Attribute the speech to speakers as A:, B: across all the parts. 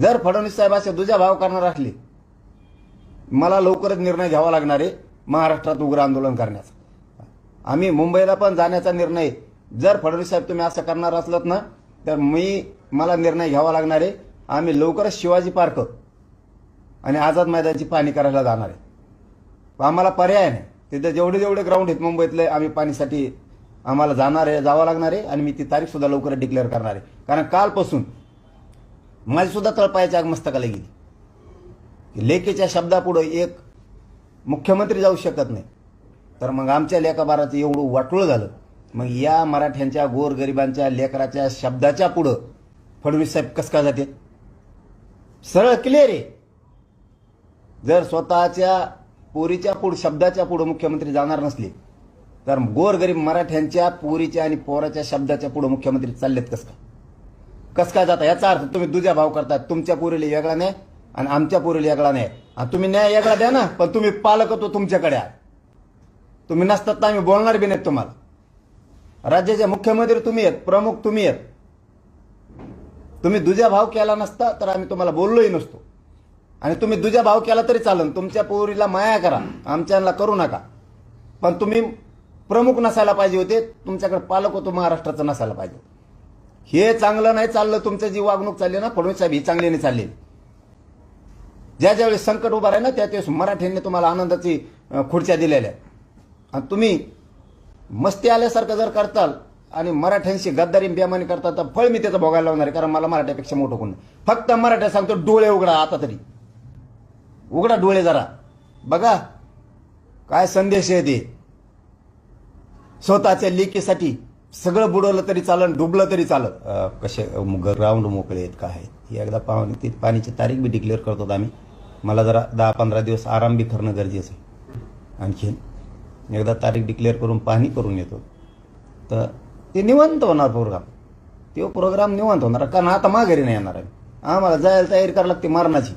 A: जर फडणवीस साहेब असे दुजा भाव करणार असले मला लवकरच निर्णय घ्यावा लागणार आहे महाराष्ट्रात उग्र आंदोलन करण्याचा. आम्ही मुंबईला पण जाण्याचा निर्णय जर फडणवीस साहेब तुम्ही असं करणार असलात ना तर मी मला निर्णय घ्यावा लागणार आहे. आम्ही लवकरच शिवाजी पार्क आणि आझाद मैदानाची पाणी करायला जाणार आहे. आम्हाला पर्याय नाही. तिथे जेवढे जेवढे ग्राउंड आहेत मुंबईतले आम्ही पाणीसाठी आम्हाला जाणार आहे जावं लागणार आहे आणि मी ती तारीख सुद्धा लवकर डिक्लेअर करणार आहे. कारण कालपासून माझी सुद्धा तळपायाच्या आग मस्तकाला गेली. की लेकीच्या शब्दापुढं एक मुख्यमंत्री जाऊ शकत नाही. तर मग आमच्या लेखाबाराचं एवढं वाटूळ झालं. मग या मराठ्यांच्या गोरगरिबांच्या लेकराच्या शब्दाच्या पुढं फडणवीस साहेब कस का जाते? सरळ क्लिअर आहे. जर स्वतःच्या पोरीच्या पुढं शब्दाच्या पुढं मुख्यमंत्री जाणार नसले तर गोरगरीब मराठ्यांच्या पोरीच्या आणि पोराच्या शब्दाच्या पुढं मुख्यमंत्री चाललेत कस काय? कस काय जाता? याचा अर्थ तुम्ही दुजा भाव करता तुमच्या पोरीला वेगळा नाही आणि आमच्या पोरीला वेगळा नाही आणि तुम्ही न्याय वेगळा द्या ना पण तुम्ही पालकत्व तुमच्याकडे. आहे तुम्ही नसतात तर आम्ही बोलणार बी नाहीत तुम्हाला. राज्याचे मुख्यमंत्री तुम्ही आहेत प्रमुख तुम्ही आहेत. तुम्ही दुजा भाव केला नसता तर आम्ही तुम्हाला बोललोही नसतो. आणि तुम्ही दुजा भाव केला तरी चालन तुमच्या पोरीला माया करा आमच्याला करू नका. पण तुम्ही प्रमुख नसायला पाहिजे होते तुमच्याकडे पालक होतो महाराष्ट्राचं नसायला पाहिजे होतं. हे चांगलं नाही चाललं तुमचं जी वागणूक चालली ना फडणवीस साहेब ही चांगली नाही चालली. ज्या ज्यावेळेस संकट उभं आहे ना त्या त्यावेळेस मराठ्यांनी तुम्हाला आनंदाची खुर्च्या दिलेल्या आणि तुम्ही मस्ती आल्यासारखं जर करताल आणि मराठ्यांशी गद्दारी बेमानी करता तर फळ मी त्याचं भोगायला लावणार आहे कारण मला मराठ्यापेक्षा मोठं कोण फक्त मराठ्या सांगतो डोळे उघडा आता तरी. उघडा डोळे जरा. बघा काय संदेश आहे ते. स्वतःच्या लेकीसाठी सगळं बुडवलं तरी चालन डुबलं तरी चालन. कसे ग्राउंड मोकळे आहेत काय आहेत. हे एकदा पाहून ती पाणीची तारीख बी डिक्लेअर करतो आम्ही. मला जरा दहा पंधरा दिवस आराम बी करणं गरजेचं आहे. आणखीन एकदा तारीख डिक्लेअर करून पाहणी करून येतो. तर ते निवांत होणार प्रोग्राम तो प्रोग्राम निवांत होणार कारण आता माघारी नाही येणार आहे आम्हाला जायला तयारी करायला लागते मारणाची.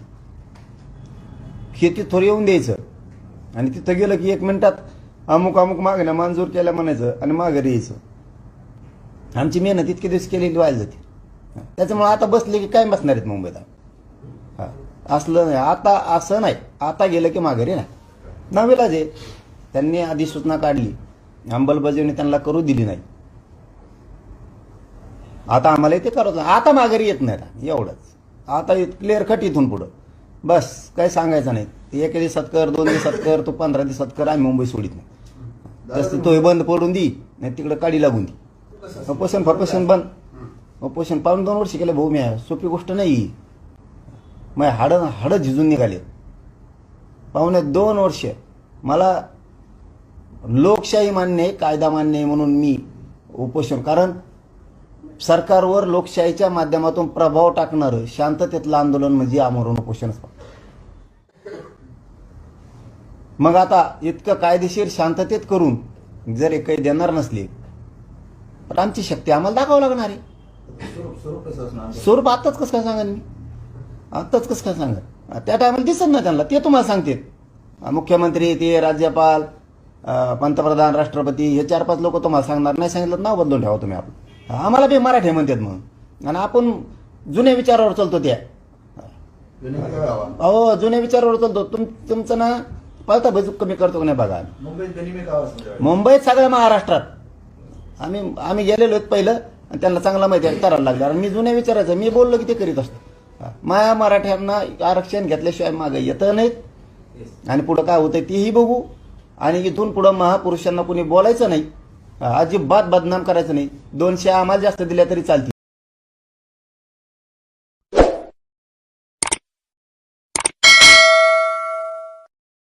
A: शेती थोडं येऊन द्यायचं. आणि तिथं गेलं की एक मिनिटात अमुक अमुक मागण्या मंजूर केल्या म्हणायचं आणि माघारी यायचं. आमची मेहनत इतके दिवस केलेली व्हायला जाते. त्याच्यामुळे आता बसले की काय बसणार आहेत मुंबईत हा. असलं नाही. आता असं नाही. आता गेलं की माघारी ना. नवीलाच आहे. त्यांनी अधिसूचना काढली. अंमलबजावणी त्यांना करू दिली नाही. आता आम्हाला ते करत आता माघारी येत नाही आता, एवढंच. आता क्लिअर कट इथून पुढं. बस. काही सांगायचं नाही. एका एक दिवसात कर दोन दिवसात कर तू पंधरा दिवसात कर आम्ही मुंबई सोडित नाही. तसं तो हे बंद पडून दी नाही तिकडं काढी लागून दी. उपोषण फपोषण बंद उपोषण पाऊन दोन वर्ष केलं भाऊ मी. सोपी गोष्ट नाही. मग हाडं हाडं झिजून निघाले. पाहुणे दोन वर्ष. मला लोकशाही मान्य आहे कायदा मान्य आहे म्हणून मी उपोषण. कारण सरकारवर लोकशाहीच्या माध्यमातून प्रभाव टाकणारं शांततेतलं आंदोलन म्हणजे आमरण उपोषण. मग आता इतकं कायदेशीर शांततेत करून जर एक काही देणार नसले तर आमची शक्ती आम्हाला दाखवावं लागणार आहे.
B: स्वरूप
A: आत्ताच कसं काय सांगा मी? आत्ताच कसं काय सांगा त्या टायमाला दिसत ना त्यांना ते तुम्हाला सांगतील. मुख्यमंत्री ते राज्यपाल पंतप्रधान राष्ट्रपती हे चार पाच लोक तुम्हाला सांगणार नाही सांगितलं नाव बदलून ठेवा तुम्ही आपलं. आम्हाला बी मराठी म्हणतात मग आणि आपण जुन्या विचारावर चालतो त्या. अहो जुन्या विचारावर चालतो. तुम तुमचं ना पळता बजूक कमी करतो का नाही बघा मुंबईत सगळ्या महाराष्ट्रात. आम्ही आम्ही गेलेलो आहेत पहिलं आणि त्यांना चांगला माहिती आहे करायला लागलं. आणि मी जुन्या विचारायचं मी बोललो की ते करीत असतो माया मराठ्यांना आरक्षण घेतल्याशिवाय मागे येतं नाहीत. आणि पुढं काय होतंय तेही बघू. आणि इथून पुढं महापुरुषांना कोणी बोलायचं नाही. अजिबात बदनाम करायचं नाही. दोनशे आम्हाला जास्त दिल्या तरी चालतील.